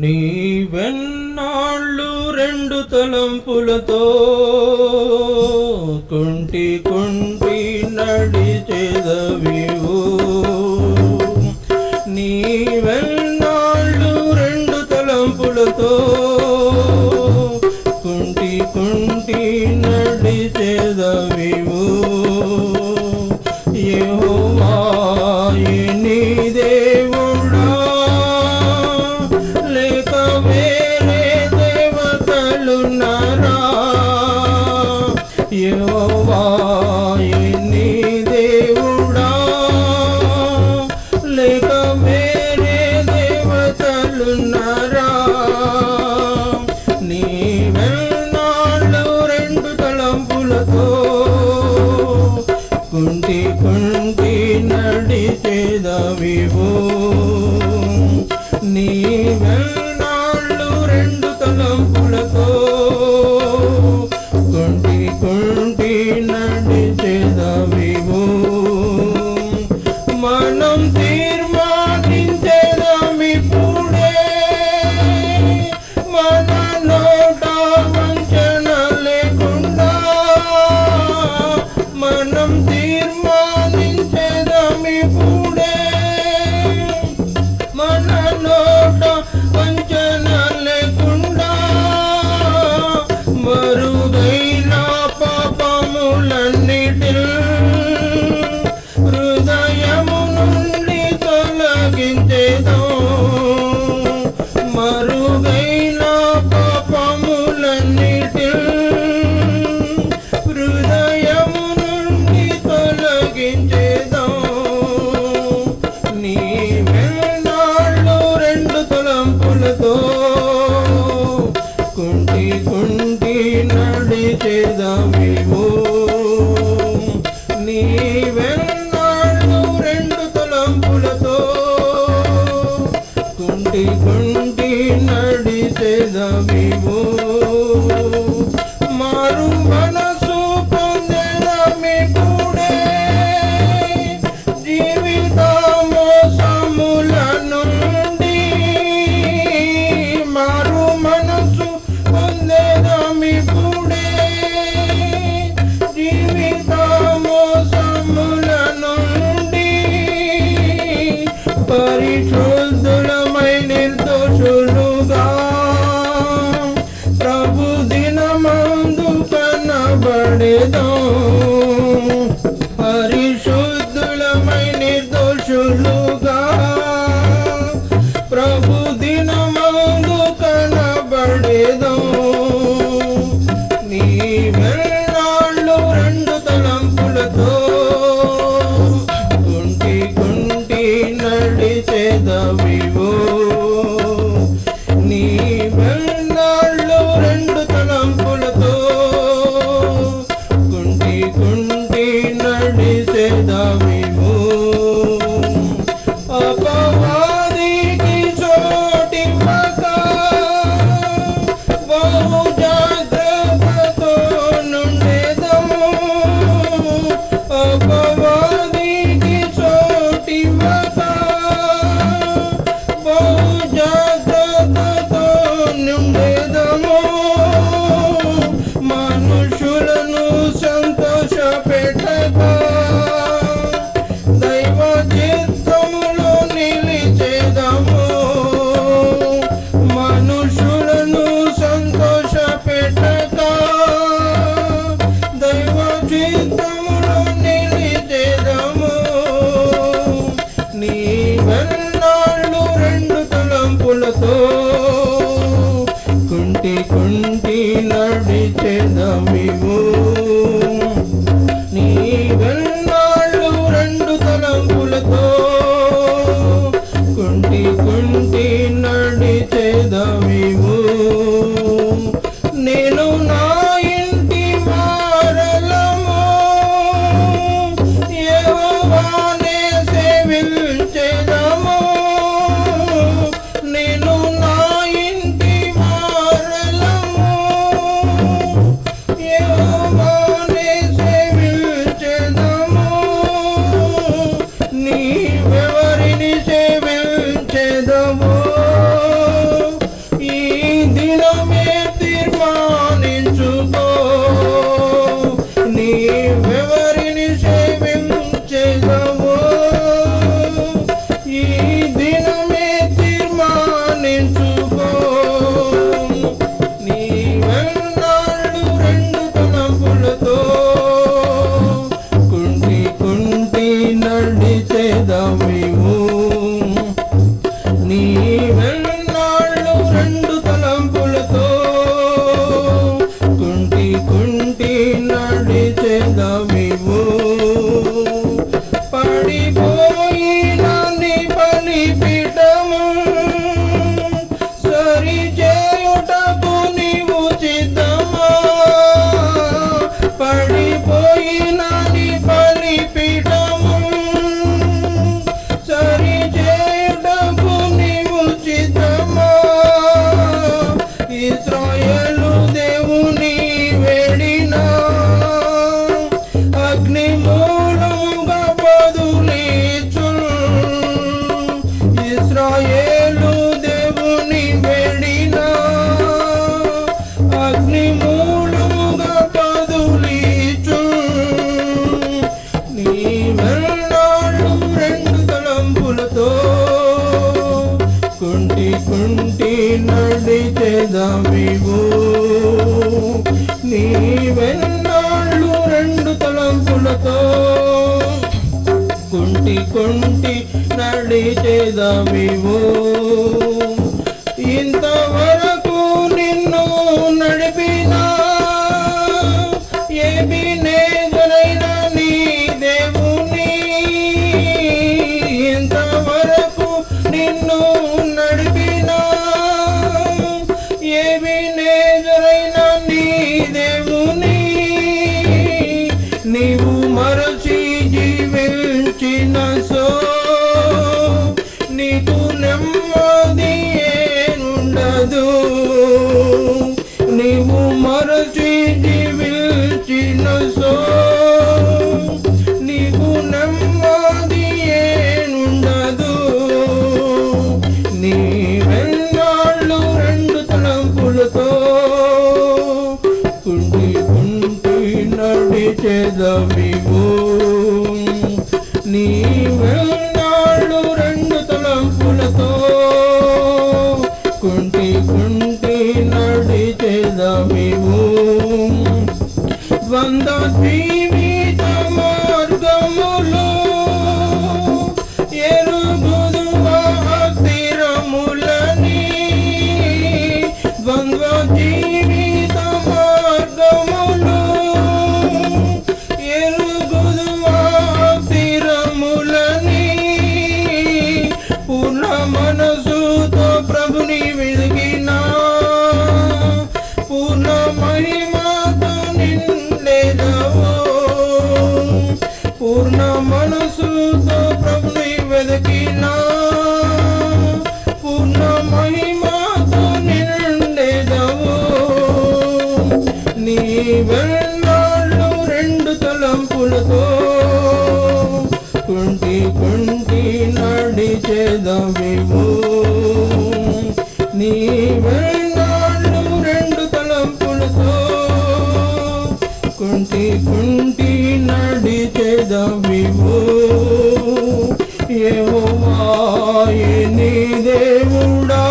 నీ వెన్నాళ్ళు రెండు తలంపులతో కుంటి కుంటి నడిచేదవివు నీ వెన్నాళ్ళు రెండు తలంపులతో కుంటి కుంటి నడిచేదవివు ఏ నీదే रा तो మన్నాళ్ళు రెండు తలంపులతో కుంటి కుంటి నడిచేదమివు నీ వెన్నాళ్ళు రెండు తలంపులతో కుంటి కుంటి నడిచేదమివు నడిచెదమివు నీవెన్నాళ్ళు రెండు తలంపులతో కుంటి కుంటి నడిచెదమివు. వెళ్ళాళ్ళు రెండు తలంపులతో కుంటి కుంటి నడిచేదమేమో నీ వెళ్ళాళ్ళు రెండు తలంపులతో కుంటి కుంటి నడిచేదమేమో ఏమో మాయ నీ దేవుడా